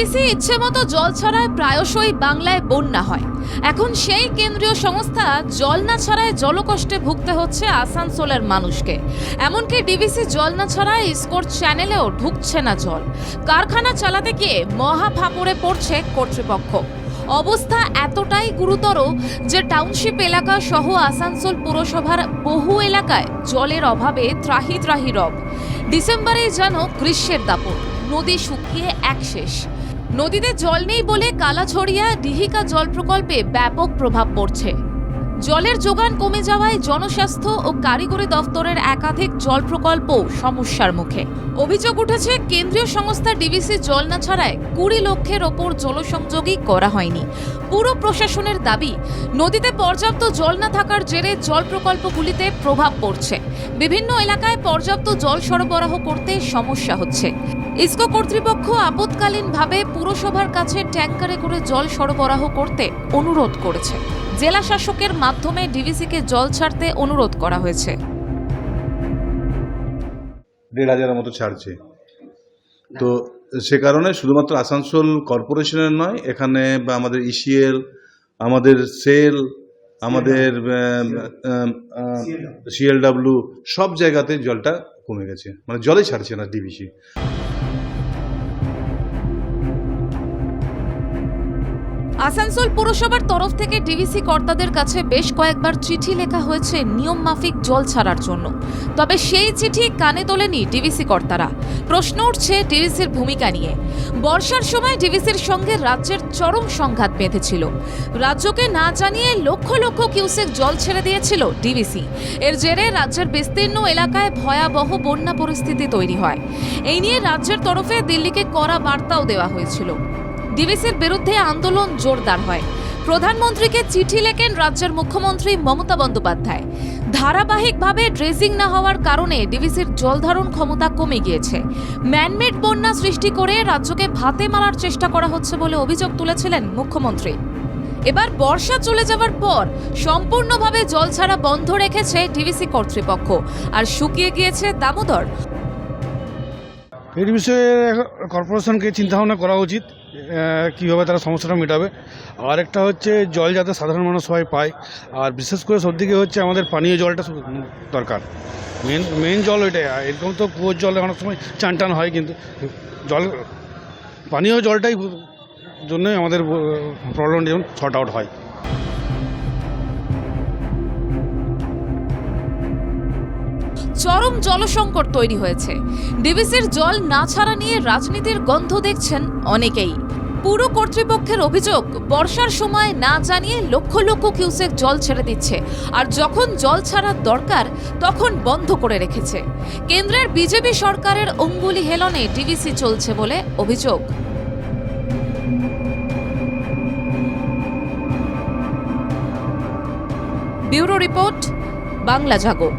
ইচ্ছে মতো জল ছড়ায় প্রায়শই বাংলায় বন্যা হয়। এখন সেই কেন্দ্রীয় সংস্থা জল না ছড়ায় জলকষ্টে ভুগতে হচ্ছে আসানসোলের মানুষকে। এমনকি ডিবিসি জল না ছড়ায় স্কোর চ্যানেলেও ঢুকছে না জল। কারখানা চালাতে গিয়ে মহা ফাপড়ে পড়ছে কর্তৃপক্ষ। অবস্থা এতটাই গুরুতর যে টাউনশিপ এলাকা সহ আসানসোল পুরসভার বহু এলাকায় জলের অভাবে ত্রাহি ত্রাহি রব। ডিসেম্বরেই যেন গ্রীষ্মের দাপট, নদী শুকিয়ে এক শেষ। নদীতে জল নেই বলে কালাছড়িয়া ডিহিকা জল প্রকল্পে ব্যাপক প্রভাব পড়ছে। জলের যোগান কমে যাওয়ায় জনস্বাস্থ্য ও কারিগরি দফতরের একাধিক জল প্রকল্প সমস্যার মুখে। অভিযোগ উঠেছে, কেন্দ্রীয় সংস্থা ডিবিসি জল না ছাড়ায় কুড়ি লক্ষের ওপর জলসংযোগই করা হয়নি। পুরো প্রশাসনের দাবি, নদীতে পর্যাপ্ত জল না থাকার জেরে জল প্রকল্পগুলিতে প্রভাব পড়ছে। বিভিন্ন এলাকায় পর্যাপ্ত জল সরবরাহ করতে সমস্যা হচ্ছে। ইসকো কর্তৃপক্ষ আপৎকালীনভাবে পুরসভার কাছে ট্যাঙ্কারে করে জল সরবরাহ করতে অনুরোধ করেছে। জেলা শাসকের মাধ্যমে ডিভিসিকে জল ছাড়তে অনুরোধ করা হয়েছে। দেড় হাজারের মতো ছাড়ছে। তো সে কারণে শুধুমাত্র আসানসোল কর্পোরেশনের নয় এখানে বা আমাদের ইসিএল আমাদের সেল আমাদের সিএলডাব্লিউ সব জায়গাতে জলটা কমে গেছে। মানে জলে ছাড়ছে না ডিবিসি আসানসোল পুরসভার তরফ থেকে ডিভিসি কর্তাদের কাছে বেশ কয়েকবার চিঠি লেখা হয়েছে নিয়ম মাফিক জল ছাড়ার জন্য। তবে সেই চিঠি কানে তোলেনি ডিভিসি কর্তারা। প্রশ্ন উঠছে ডিভিসির ভূমিকা নিয়ে। বর্ষার সময় ডিভিসির সঙ্গে রাজ্যের চরম সংঘাত বেঁধেছিল। রাজ্যকে না জানিয়ে লক্ষ লক্ষ কিউসেক জল ছেড়ে দিয়েছিল ডিভিসি। এর জেরে রাজ্যের বিস্তীর্ণ এলাকায় ভয়াবহ বন্যা পরিস্থিতি তৈরি হয়। এই নিয়ে রাজ্যের তরফে দিল্লিকে কড়া বার্তাও দেওয়া হয়েছিল। ডিভিসির বিরুদ্ধে আন্দোলন জোরদার হয়। প্রধানমন্ত্রীকে চিঠি লেখেন রাজ্যের মুখ্যমন্ত্রী মমতা বন্দ্যোপাধ্যায়। ধারাবাহিকভাবে ড্রেসিং না হওয়ার কারণে ডিভিসির জলধারণ ক্ষমতা কমে গিয়েছে। ম্যানমেড বন্যা সৃষ্টি করে রাজ্যকে ভাতে মারার চেষ্টা করা হচ্ছে বলে অভিযোগ তুলেছিলেন মুখ্যমন্ত্রী। এবার বর্ষা চলে যাওয়ার পর সম্পূর্ণভাবে জল ছাড়া বন্ধ রেখেছে ডিভিসি কর্তৃপক্ষ। আর শুকিয়ে গিয়েছে দামোদর। এর বিষয়ে কর্পোরেশনকে চিন্তাভাবনা করা উচিত কীভাবে তারা সমস্যাটা মেটাবে। আর একটা হচ্ছে, জল যাতে সাধারণ মানুষ সবাই পায়। আর বিশেষ করে সবদিকে হচ্ছে আমাদের পানীয় জলটা দরকার। মেন মেন জল ওইটাই। এরকম তো কুয়োর জল অনেক সময় চান টান হয়, কিন্তু জল, পানীয় জলটাই জন্যই আমাদের প্রবলেম যেমন শর্ট আউট হয়। চরম জলসংকট তৈরি হয়েছে। ডিভিসির জল না ছাড়া নিয়ে রাজনীতির গন্ধ দেখছেন অনেকেই। পুরো কর্তৃপক্ষের অভিযোগ, বর্ষার সময় না জানিয়ে লক্ষ লক্ষ কিউসেক জল ছেড়ে দিচ্ছে। আর যখন জল ছাড়ার দরকার, তখন বন্ধ করে রেখেছে। কেন্দ্রের বিজেপি সরকারের অঙ্গুলি হেলনে ডিভিসি চলছে বলে অভিযোগ। Bureau report, Bangla Jago.